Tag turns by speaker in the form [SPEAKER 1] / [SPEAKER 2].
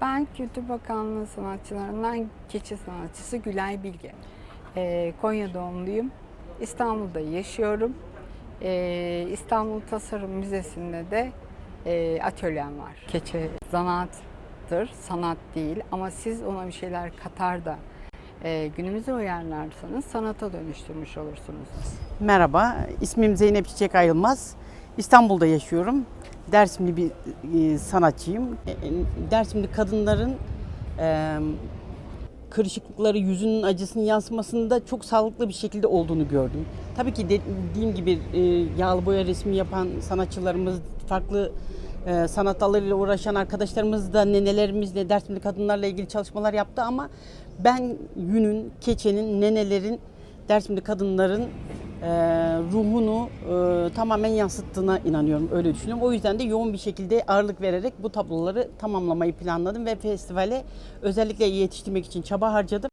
[SPEAKER 1] Ben Kültür Bakanlığı sanatçılarından keçi sanatçısı Gülay Bilge. Ee, Konya doğumluyum. İstanbul'da yaşıyorum. Ee, İstanbul Tasarım Müzesi'nde de e, atölyem var. Keçe zanaattır, sanat değil ama siz ona bir şeyler katar da e, günümüze uyarlarsanız sanata dönüştürmüş olursunuz.
[SPEAKER 2] Merhaba, ismim Zeynep Çiçek Ayılmaz. İstanbul'da yaşıyorum. Dersimli bir e, sanatçıyım. E, e, Dersimli kadınların e, kırışıklıkları, yüzünün acısının yansımasında çok sağlıklı bir şekilde olduğunu gördüm. Tabii ki de- dediğim gibi e, yağlı boya resmi yapan sanatçılarımız, farklı e, sanat dallarıyla uğraşan arkadaşlarımız da nenelerimizle, Dersimli kadınlarla ilgili çalışmalar yaptı ama ben yünün, keçenin, nenelerin, Dersimli kadınların e, ruhunu e, tamamen yansıttığına inanıyorum. Öyle düşünüyorum. O yüzden de yoğun bir şekilde ağırlık vererek bu tabloları tamamlamayı planladım ve festivale özellikle yetiştirmek için çaba harcadım.